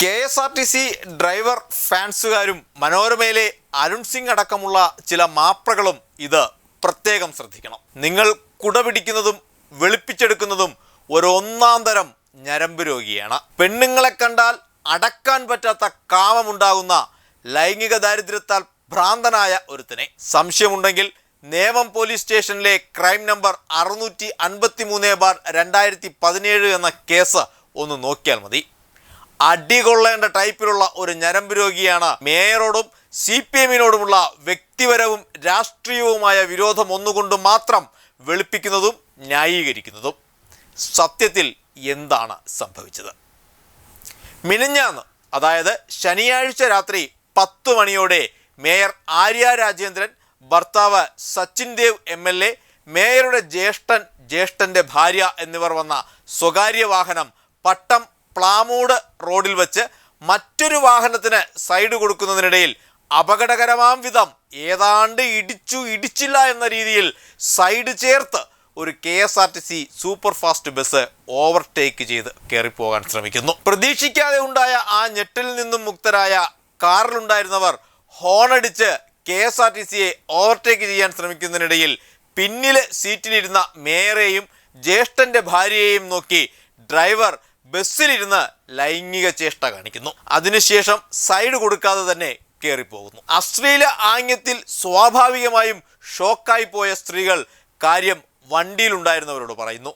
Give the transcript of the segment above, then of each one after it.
K S R T C driver ഫാൻസുകാരും മനോരമയിലെ അരുൺ സിംഗ് അടക്കമുള്ള ചില മാപ്രകളും ഇത് പ്രത്യേകം ശ്രദ്ധിക്കണം. നിങ്ങൾ കുടപിടിക്കുന്നതും വെളുപ്പിച്ചെടുക്കുന്നതും ഒരു ഒന്നാം തരം ഞരമ്പ് രോഗിയാണ്. പെണ്ണുങ്ങളെ കണ്ടാൽ അടക്കാൻ പറ്റാത്ത കാമമുണ്ടാകുന്ന ലൈംഗിക ദാരിദ്ര്യത്താൽ ഭ്രാന്തനായ ഒരുത്തനെ. സംശയമുണ്ടെങ്കിൽ നേമം പോലീസ് സ്റ്റേഷനിലെ ക്രൈം നമ്പർ അറുന്നൂറ്റി അൻപത്തി മൂന്ന് ബാർ രണ്ടായിരത്തി പതിനേഴ് എന്ന കേസ് ഒന്ന് നോക്കിയാൽ മതി. അടികൊള്ളേണ്ട ടൈപ്പിലുള്ള ഒരു ഞരമ്പ് രോഗിയാണ് മേയറോടും സി പി എമ്മിനോടുമുള്ള വ്യക്തിപരവും രാഷ്ട്രീയവുമായ വിരോധം ഒന്നുകൊണ്ട് മാത്രം വെളുപ്പിക്കുന്നതും ന്യായീകരിക്കുന്നതും. സത്യത്തിൽ എന്താണ് സംഭവിച്ചത്? മിനിഞ്ഞാന്ന് അതായത് ശനിയാഴ്ച രാത്രി പത്ത് മണിയോടെ മേയർ ആര്യ രാജേന്ദ്രൻ ഭർത്താവ് Sachin Dev M L A മേയറുടെ ജ്യേഷ്ഠൻ ജ്യേഷ്ഠന്റെ ഭാര്യ എന്നിവർ വന്ന സ്വകാര്യ വാഹനം പട്ടം പ്ലാമൂട് റോഡിൽ വെച്ച് മറ്റൊരു വാഹനത്തിന് സൈഡ് കൊടുക്കുന്നതിനിടയിൽ അപകടകരമാം വിധം ഏതാണ്ട് ഇടിച്ചു ഇടിച്ചില്ല എന്ന രീതിയിൽ സൈഡ് ചേർത്ത് ഒരു K S R T C super fast bus overtake ചെയ്ത് കയറിപ്പോകാൻ ശ്രമിക്കുന്നു. പ്രതീക്ഷിക്കാതെ ഉണ്ടായ ആ ഞെട്ടിൽ നിന്നും മുക്തരായ കാറിലുണ്ടായിരുന്നവർ ഹോണടിച്ച് കെ എസ് ആർ ടി സിയെ ഓവർടേക്ക് ചെയ്യാൻ ശ്രമിക്കുന്നതിനിടയിൽ പിന്നിലെ സീറ്റിലിരുന്ന മേയറെയും ജ്യേഷ്ഠന്റെ ഭാര്യയെയും നോക്കി ഡ്രൈവർ ബസ്സിലിരുന്ന് ലൈംഗിക ചേഷ്ട കാണിക്കുന്നു. അതിനുശേഷം സൈഡ് കൊടുക്കാതെ തന്നെ കയറിപ്പോകുന്നു അശ്ലീല ആംഗ്യത്തിൽ സ്വാഭാവികമായും ഷോക്കായി പോയ സ്ത്രീകൾ കാര്യം വണ്ടിയിലുണ്ടായിരുന്നവരോട് പറയുന്നു.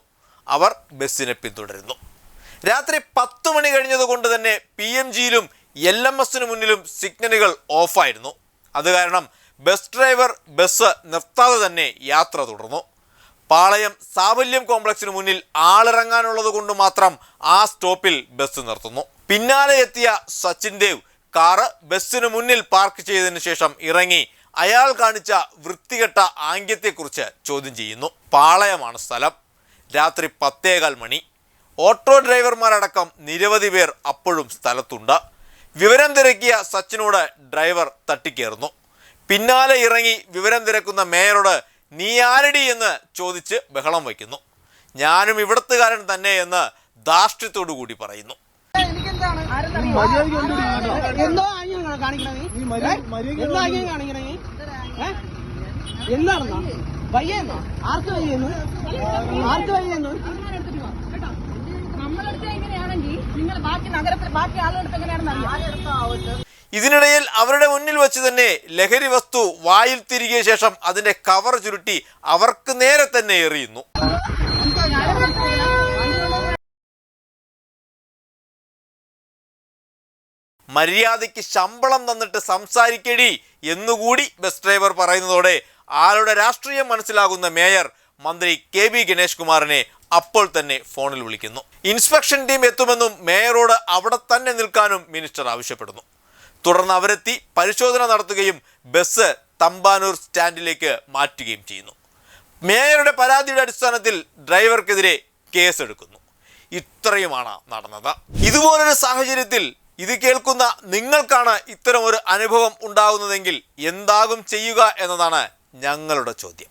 അവർ ബസ്സിനെ പിന്തുടരുന്നു. രാത്രി പത്ത് മണി കഴിഞ്ഞതുകൊണ്ട് തന്നെ പി എം ജിയിലും എൽ എം എസിന് മുന്നിലും സിഗ്നലുകൾ ഓഫായിരുന്നു. അത് കാരണം ബസ് ഡ്രൈവർ ബസ് നിർത്താതെ തന്നെ യാത്ര തുടർന്നു. പാളയം സാവല്യം കോംപ്ലക്സിന് മുന്നിൽ ആളിറങ്ങാനുള്ളത് കൊണ്ട് മാത്രം ആ സ്റ്റോപ്പിൽ ബസ് നിർത്തുന്നു. പിന്നാലെ എത്തിയ സച്ചിൻ ദേവ് കാറ് ബസ്സിന് മുന്നിൽ പാർക്ക് ചെയ്തതിനു ശേഷം ഇറങ്ങി അയാൾ കാണിച്ച വൃത്തികെട്ട ആംഗ്യത്തെക്കുറിച്ച് ചോദ്യം ചെയ്യുന്നു. പാളയമാണ് സ്ഥലം. രാത്രി പത്തേകാൽ മണി. ഓട്ടോ ഡ്രൈവർമാരടക്കം നിരവധി പേർ അപ്പോഴും സ്ഥലത്തുണ്ട്. വിവരം തിരക്കിയ സച്ചിനോട് ഡ്രൈവർ തട്ടിക്കേറുന്നു. പിന്നാലെ ഇറങ്ങി വിവരം തിരക്കുന്ന മേയറോട് നീ ആരടി എന്ന് ചോദിച്ച് ബഹളം വയ്ക്കുന്നു. ഞാനും ഇവിടത്തുകാരൻ തന്നെ എന്ന് ധാർഷ്ട്യത്തോടു കൂടി പറയുന്നു? എന്താണെന്നാ? വയ്യെന്നോ? ആർക്ക് വയ്യെന്നു? ആർക്ക് വയ്യെന്നു? നമ്മളടുത്ത് എങ്ങനെയാണെങ്കിൽ നിങ്ങൾ ബാക്കി നഗരത്തിൽ ബാക്കി ആളുകൾ എങ്ങനെയാണെന്ന് അറിയാം? ഇതിനിടയിൽ അവരുടെ മുന്നിൽ വെച്ച് തന്നെ ലഹരി വസ്തു വായിൽ തിരികിയ ശേഷം അതിന്റെ കവർ ചുരുട്ടി അവർക്ക് നേരെ തന്നെ എറിയുന്നു. മര്യാദയ്ക്ക് ശമ്പളം തന്നിട്ട് സംസാരിക്കടി എന്നുകൂടി ബസ് ഡ്രൈവർ പറയുന്നതോടെ ആളുടെ രാഷ്ട്രീയം മനസ്സിലാകുന്ന മേയർ മന്ത്രി കെ ബി ഗണേഷ് കുമാറിനെ അപ്പോൾ തന്നെ ഫോണിൽ വിളിക്കുന്നു. ഇൻസ്പെക്ഷൻ ടീം എത്തുമെന്നും മേയറോട് അവിടെ തന്നെ നിൽക്കാനും മിനിസ്റ്റർ ആവശ്യപ്പെടുന്നു. തുടർന്ന് അവരെത്തി പരിശോധന നടത്തുകയും ബസ് തമ്പാനൂർ സ്റ്റാൻഡിലേക്ക് മാറ്റുകയും ചെയ്യുന്നു. മേയറുടെ പരാതിയുടെ അടിസ്ഥാനത്തിൽ ഡ്രൈവർക്കെതിരെ കേസെടുക്കുന്നു. ഇത്രയുമാണ് നടന്നത്. ഇതുപോലൊരു സാഹചര്യത്തിൽ ഇത് കേൾക്കുന്ന നിങ്ങൾക്കാണ് ഇത്തരം ഒരു അനുഭവം ഉണ്ടാകുന്നതെങ്കിൽ എന്താകും ചെയ്യുക എന്നതാണ് ഞങ്ങളുടെ ചോദ്യം.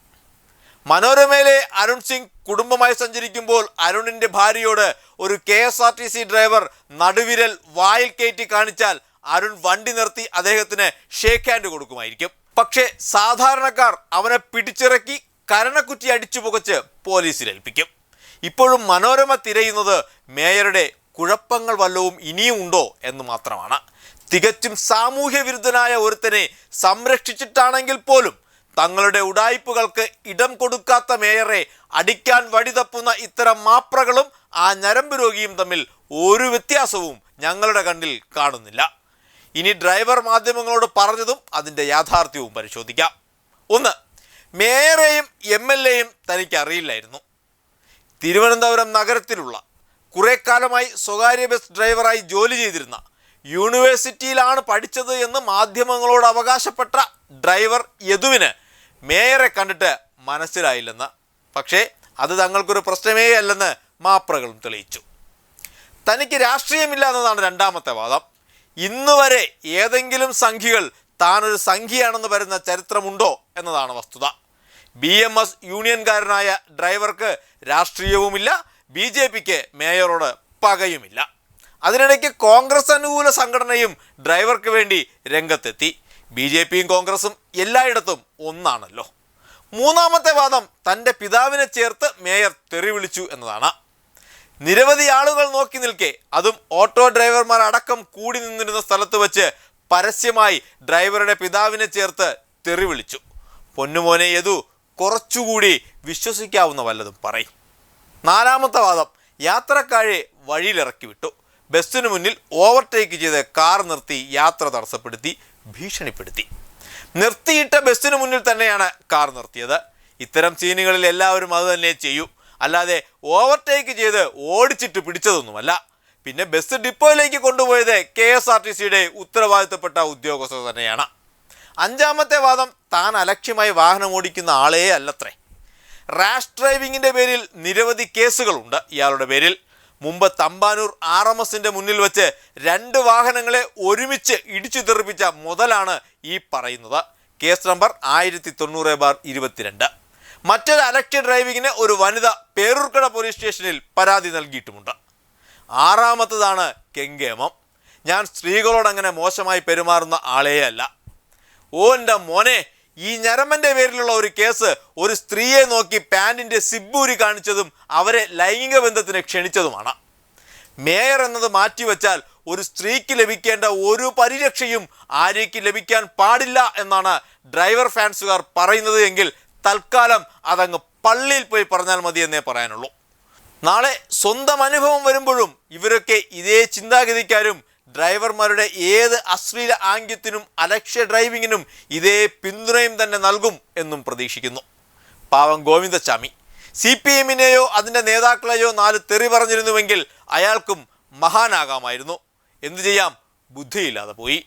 മനോരമയിലെ അരുൺ സിംഗ് കുടുംബമായി സഞ്ചരിക്കുമ്പോൾ അരുണിന്റെ ഭാര്യയോട് ഒരു കെ ഡ്രൈവർ നടുവിരൽ വായിൽ കയറ്റി കാണിച്ചാൽ അരുൺ വണ്ടി നിർത്തി അദ്ദേഹത്തിന് ഷേക്ക് ഹാൻഡ് കൊടുക്കുമായിരിക്കും. പക്ഷേ സാധാരണക്കാർ അവനെ പിടിച്ചിറക്കി കരണക്കുറ്റി അടിച്ചു പുകച്ച് പോലീസിലേൽപ്പിക്കും ഇപ്പോഴും മനോരമ തിരയുന്നത് മേയറുടെ കുഴപ്പങ്ങൾ വല്ലവും ഇനിയും ഉണ്ടോ എന്ന് മാത്രമാണ്. തികച്ചും സാമൂഹ്യ വിരുദ്ധനായ ഒരുത്തനെ സംരക്ഷിച്ചിട്ടാണെങ്കിൽ പോലും തങ്ങളുടെ ഉടായ്പകൾക്ക് ഇടം കൊടുക്കാത്ത മേയറെ അടിക്കാൻ വഴിതപ്പുന്ന ഇത്തരം മാപ്രകളും ആ ഞരമ്പ് രോഗിയും തമ്മിൽ ഒരു വ്യത്യാസവും ഞങ്ങളുടെ കണ്ണിൽ കാണുന്നില്ല. ഇനി ഡ്രൈവർ മാധ്യമങ്ങളോട് പറഞ്ഞതും അതിന്റെ യാഥാർത്ഥ്യവും പരിശോധിക്കാം. ഒന്ന് മേയറേയും എം എൽ എയും തനിക്ക് അറിയില്ലായിരുന്നു. തിരുവനന്തപുരം നഗരത്തിലുള്ള കുറേ കാലമായി സ്വകാര്യ ബസ് ഡ്രൈവറായി ജോലി ചെയ്തിരുന്ന യൂണിവേഴ്സിറ്റിയിലാണ് പഠിച്ചത് എന്ന് മാധ്യമങ്ങളോട് അവകാശപ്പെട്ട ഡ്രൈവർ യദുവിന് മേയറെ കണ്ടിട്ട് മനസ്സിലായില്ലെന്ന്. പക്ഷേ അത് തങ്ങൾക്കൊരു പ്രശ്നമേ അല്ലെന്ന് മാപ്രകളും തെളിയിച്ചു. തനിക്ക് രാഷ്ട്രീയമില്ല എന്നതാണ് രണ്ടാമത്തെ വാദം. ഇന്ന് വരെ ഏതെങ്കിലും സംഖ്യകൾ താനൊരു സംഖ്യയാണെന്ന് വരുന്ന ചരിത്രമുണ്ടോ എന്നതാണ് വസ്തുത. ബി എം എസ് യൂണിയൻകാരനായ ഡ്രൈവർക്ക് രാഷ്ട്രീയവുമില്ല ബി ജെ പിക്ക് മേയറോട് പകയുമില്ല. അതിനിടയ്ക്ക് കോൺഗ്രസ് അനുകൂല സംഘടനയും ഡ്രൈവർക്ക് വേണ്ടി രംഗത്തെത്തി. ബി ജെ പിയും കോൺഗ്രസും എല്ലായിടത്തും ഒന്നാണല്ലോ. മൂന്നാമത്തെ വാദം തന്റെ പിതാവിനെ ചേർത്ത് മേയർ തെറി വിളിച്ചു എന്നതാണ്. നിരവധി ആളുകൾ നോക്കി നിൽക്കെ. അതും ഓട്ടോ ഡ്രൈവർമാർ അടക്കം കൂടി നിന്നിരുന്ന സ്ഥലത്ത് വെച്ച് പരസ്യമായി ഡ്രൈവറുടെ പിതാവിനെ ചേർത്ത് തെറി വിളിച്ചു. പൊന്നുമോനെ യതു കുറച്ചുകൂടി വിശ്വസിക്കാവുന്ന വല്ലതും പറയും. നാലാമത്തെ വാദം യാത്രക്കാരെ വഴിയിലിറക്കി വിട്ടു. ബസ്സിന് മുന്നിൽ ഓവർടേക്ക് ചെയ്ത് കാർ നിർത്തി യാത്ര തടസ്സപ്പെടുത്തി ഭീഷണിപ്പെടുത്തി. നിർത്തിയിട്ട ബസ്സിന് മുന്നിൽ തന്നെയാണ് കാർ നിർത്തിയത്. ഇത്തരം സീനുകളിൽ എല്ലാവരും അത് തന്നെ ചെയ്യൂ. അല്ലാതെ ഓവർടേക്ക് ചെയ്ത് ഓടിച്ചിട്ട് പിടിച്ചതൊന്നുമല്ല. പിന്നെ ബസ് ഡിപ്പോയിലേക്ക് കൊണ്ടുപോയത് കെ എസ് ആർ ടി സിയുടെ ഉത്തരവാദിത്തപ്പെട്ട ഉദ്യോഗസ്ഥർ തന്നെയാണ്. അഞ്ചാമത്തെ വാദം താൻ അലക്ഷ്യമായി വാഹനം ഓടിക്കുന്ന ആളേ അല്ലത്രേ. റാഷ് ഡ്രൈവിങ്ങിന്റെ പേരിൽ നിരവധി കേസുകളുണ്ട് ഇയാളുടെ പേരിൽ. മുമ്പ് തമ്പാനൂർ ആർ എം എസിന്റെ മുന്നിൽ വെച്ച് രണ്ട് വാഹനങ്ങളെ ഒരുമിച്ച് ഇടിച്ചു തെറിപ്പിച്ച മുതലാണ് ഈ പറയുന്നത്. കേസ് നമ്പർ ആയിരത്തി തൊണ്ണൂറ് ബാർ ഇരുപത്തിരണ്ട്. മറ്റൊരു അലക്ഷ്യ ഡ്രൈവിങ്ങിന് ഒരു വനിത പേരൂർക്കട പോലീസ് സ്റ്റേഷനിൽ പരാതി നൽകിയിട്ടുമുണ്ട്. ആറാമത്തതാണ് കെങ്കേമം. ഞാൻ സ്ത്രീകളോട് അങ്ങനെ മോശമായി പെരുമാറുന്ന ആളെയല്ല ഓ എന്റെ മോനെ ഈ ഞരമ്പന്റെ പേരിലുള്ള ഒരു കേസ് ഒരു സ്ത്രീയെ നോക്കി പാന്റിന്റെ സിബ്ബൂരി കാണിച്ചതും അവരെ ലൈംഗിക ബന്ധത്തിന് ക്ഷണിച്ചതുമാണ്. മേയർ എന്നത് മാറ്റിവെച്ചാൽ ഒരു സ്ത്രീക്ക് ലഭിക്കേണ്ട ഒരു പരിരക്ഷയും ആര്യയ്ക്ക് ലഭിക്കാൻ പാടില്ല എന്നാണ് ഡ്രൈവർ ഫാൻസുകാർ പറയുന്നത് എങ്കിൽ തൽക്കാലം അതങ്ങ് പള്ളിയിൽ പോയി പറഞ്ഞാൽ മതി എന്നേ പറയാനുള്ളൂ. നാളെ സ്വന്തം അനുഭവം വരുമ്പോഴും ഇവരൊക്കെ ഇതേ ചിന്താഗതിക്കാരും ഡ്രൈവർമാരുടെ ഏത് അശ്ലീല ആംഗ്യത്തിനും അലക്ഷ്യ ഡ്രൈവിങ്ങിനും ഇതേ പിന്തുണയും തന്നെ നൽകും എന്നും പ്രതീക്ഷിക്കുന്നു. പാവം ഗോവിന്ദസ്വാമി. സി പി എമ്മിനെയോ അതിന്റെ നേതാക്കളെയോ നാല് തെറി പറഞ്ഞിരുന്നുവെങ്കിൽ അയാൾക്കും മഹാനാകാമായിരുന്നു. എന്തു ചെയ്യാം? ബുദ്ധിയില്ലാതെ പോയി.